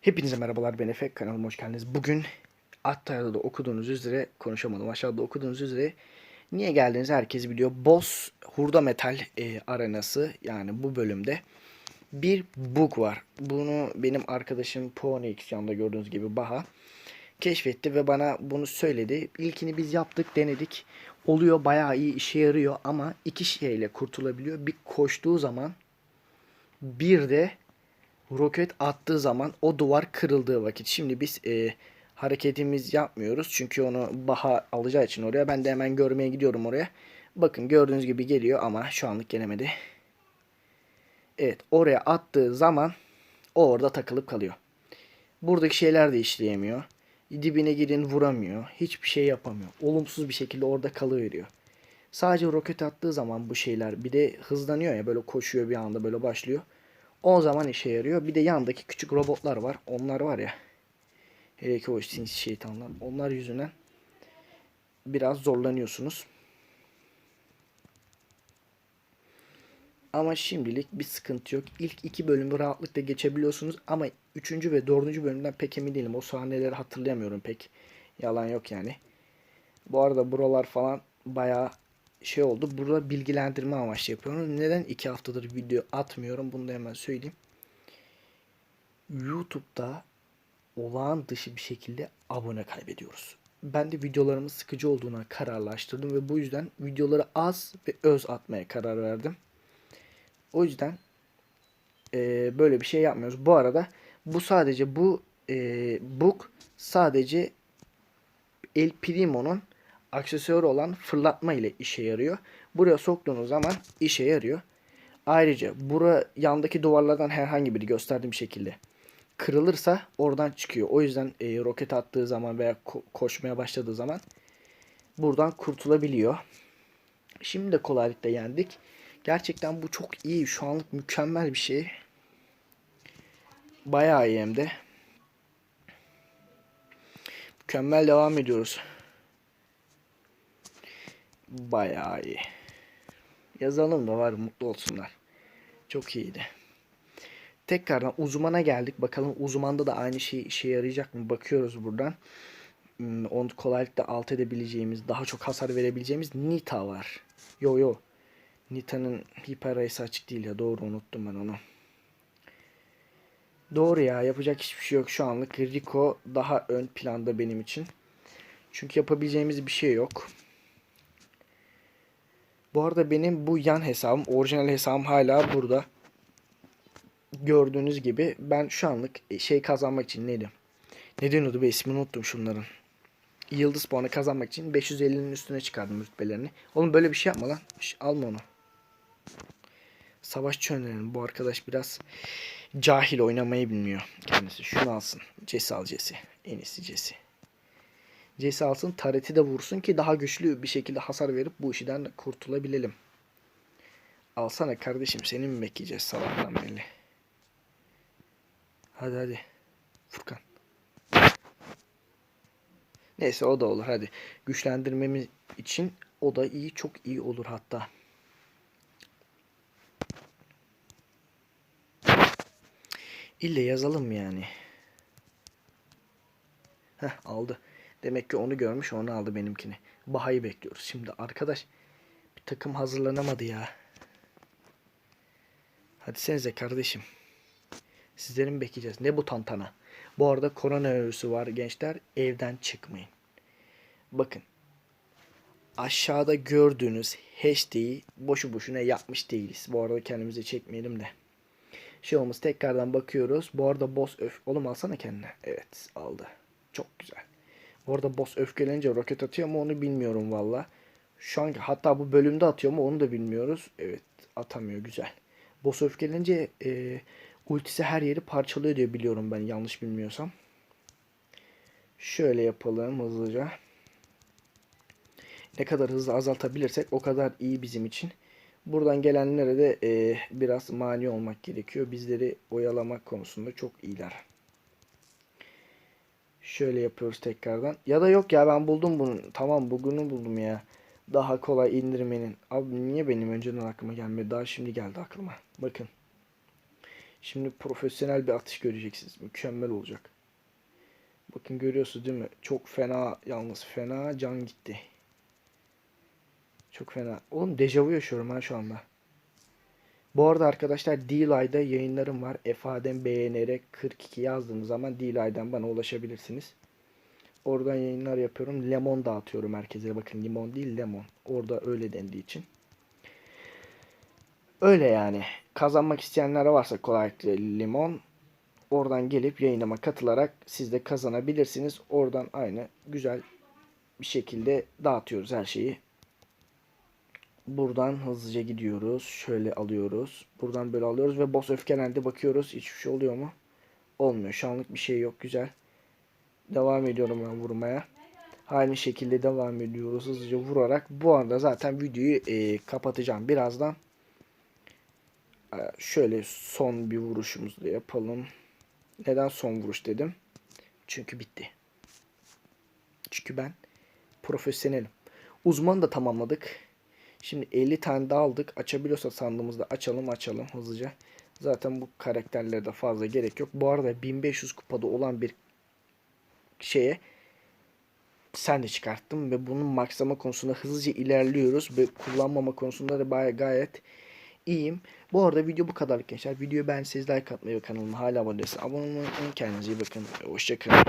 Hepinize merhabalar ben Efe kanalıma hoş geldiniz. Bugün Attaya'da da okuduğunuz üzere konuşamadım aşağıda okuduğunuz üzere niye geldiğinizi herkes biliyor. Boss Hurda Metal e, arenası yani bu bölümde bir bug var. Bunu benim arkadaşım Ponyx yanında gördüğünüz gibi Baha keşfetti ve bana bunu söyledi. İlkini biz yaptık denedik. Oluyor bayağı iyi işe yarıyor ama iki şeyle kurtulabiliyor. Bir koştuğu zaman bir de roket attığı zaman o duvar kırıldığı vakit. Şimdi biz e, hareketimiz yapmıyoruz. Çünkü onu Baha alacağı için oraya. Ben de hemen görmeye gidiyorum oraya. Bakın gördüğünüz gibi geliyor ama şu anlık gelemedi. Evet oraya attığı zaman o orada takılıp kalıyor. Buradaki şeyler de işleyemiyor. Dibine girin vuramıyor. Hiçbir şey yapamıyor. Olumsuz bir şekilde orada kalıveriyor. Sadece roket attığı zaman bu şeyler bir de hızlanıyor ya böyle koşuyor bir anda böyle başlıyor. O zaman işe yarıyor. Bir de yandaki küçük robotlar var. Onlar var ya. Hele ki o sinsi şeytanlar. Onlar yüzünden biraz zorlanıyorsunuz. Ama şimdilik bir sıkıntı yok. İlk iki bölümü rahatlıkla geçebiliyorsunuz. Ama üçüncü ve dördüncü bölümden pek emin değilim. O sahneleri hatırlayamıyorum pek. Yalan yok yani. Bu arada buralar falan bayağı şey oldu. Burada bilgilendirme amaçlı yapıyorum. Neden iki haftadır video atmıyorum? Bunu da hemen söyleyeyim. YouTube'da olağan dışı bir şekilde abone kaybediyoruz. Ben de videolarımın sıkıcı olduğuna kararlaştırdım ve bu yüzden videoları az ve öz atmaya karar verdim. O yüzden e, böyle bir şey yapmıyoruz. Bu arada bu sadece bu e, book sadece El Primo'nun aksesuarı olan fırlatma ile işe yarıyor. Buraya soktuğunuz zaman işe yarıyor. Ayrıca bura yandaki duvarlardan herhangi biri gösterdiğim şekilde kırılırsa oradan çıkıyor. O yüzden e, roket attığı zaman veya ko- koşmaya başladığı zaman buradan kurtulabiliyor. Şimdi de kolaylıkla yendik. Gerçekten bu çok iyi. Şu anlık mükemmel bir şey. Bayağı iyi hem de. Mükemmel devam ediyoruz. Bayağı iyi. Yazalım da var mutlu olsunlar. Çok iyiydi. Tekrardan uzmana geldik. Bakalım uzmanda da aynı şey işe yarayacak mı? Bakıyoruz buradan. Hmm, Onu kolaylıkla alt edebileceğimiz, daha çok hasar verebileceğimiz Nita var. Yo yo. Nita'nın hiper race'i açık değil ya. Doğru unuttum ben onu. Doğru ya. Yapacak hiçbir şey yok şu anlık. Rico daha ön planda benim için. Çünkü yapabileceğimiz bir şey yok. Bu arada benim bu yan hesabım, orijinal hesabım hala burada. Gördüğünüz gibi ben şu anlık şey kazanmak için neydi? Ne deniyordu be ismini unuttum şunların. Yıldız puanı kazanmak için 550'nin üstüne çıkardım rütbelerini. Oğlum böyle bir şey yapma lan. Şş, alma onu. Savaşçı önerelim. Bu arkadaş biraz cahil oynamayı bilmiyor kendisi. Şunu alsın. Cesi al Cesi. En iyisi Cesi. Cesi alsın. Tareti de vursun ki daha güçlü bir şekilde hasar verip bu işten kurtulabilelim. Alsana kardeşim. Seni mi bekleyeceğiz sabahtan belli. Hadi hadi. Furkan. Neyse o da olur hadi. Güçlendirmemiz için o da iyi çok iyi olur hatta. İlle yazalım yani. Heh aldı. Demek ki onu görmüş onu aldı benimkini. Baha'yı bekliyoruz. Şimdi arkadaş bir takım hazırlanamadı ya. Hadi senize kardeşim. Sizleri mi bekleyeceğiz? Ne bu tantana? Bu arada koronavirüsü var gençler. Evden çıkmayın. Bakın. Aşağıda gördüğünüz hashtag'i boşu boşuna yapmış değiliz. Bu arada kendimize çekmeyelim de. Şey olmaz tekrardan bakıyoruz. Bu arada boss öf... Oğlum alsana kendine. Evet aldı. Çok güzel. Bu arada boss öfkelenince roket atıyor mu onu bilmiyorum valla. Şu an hatta bu bölümde atıyor mu onu da bilmiyoruz. Evet atamıyor güzel. Boss öfkelenince e, ultisi her yeri parçalıyor diye biliyorum ben yanlış bilmiyorsam. Şöyle yapalım hızlıca. Ne kadar hızlı azaltabilirsek o kadar iyi bizim için. Buradan gelenlere de e, biraz mani olmak gerekiyor. Bizleri oyalamak konusunda çok iyiler. Şöyle yapıyoruz tekrardan. Ya da yok ya ben buldum bunu. Tamam bugünü buldum ya. Daha kolay indirmenin. Abi niye benim önceden aklıma gelmedi? Daha şimdi geldi aklıma. Bakın. Şimdi profesyonel bir atış göreceksiniz. Mükemmel olacak. Bakın görüyorsunuz değil mi? Çok fena yalnız fena can gitti. Çok fena. Oğlum dejavu yaşıyorum ben şu anda. Bu arada arkadaşlar D-Live'da yayınlarım var. Efadem beğenerek 42 yazdığınız zaman D-Live'den bana ulaşabilirsiniz. Oradan yayınlar yapıyorum. Lemon dağıtıyorum herkese. Bakın limon değil lemon. Orada öyle dendiği için. Öyle yani. Kazanmak isteyenler varsa kolaylıkla limon. Oradan gelip yayınıma katılarak siz de kazanabilirsiniz. Oradan aynı güzel bir şekilde dağıtıyoruz her şeyi. Buradan hızlıca gidiyoruz. Şöyle alıyoruz. Buradan böyle alıyoruz ve boss öfkelendi bakıyoruz. Hiçbir şey oluyor mu? Olmuyor. Şu anlık bir şey yok. Güzel. Devam ediyorum ben vurmaya. Aynı şekilde devam ediyoruz hızlıca vurarak. Bu arada zaten videoyu e, kapatacağım birazdan. E, şöyle son bir vuruşumuzu yapalım. Neden son vuruş dedim? Çünkü bitti. Çünkü ben profesyonelim. Uzmanı da tamamladık. Şimdi 50 tane daha aldık. Açabiliyorsa sandığımızda açalım açalım hızlıca. Zaten bu karakterlere de fazla gerek yok. Bu arada 1500 kupada olan bir şeye sen de çıkarttım ve bunun makslama konusunda hızlıca ilerliyoruz ve kullanmama konusunda da baya gayet iyiyim. Bu arada video bu kadarlık gençler. Videoyu beğendiyseniz like atmayı ve kanalıma hala abone değilseniz abone olmayı unutmayın. Kendinize iyi bakın. Hoşçakalın.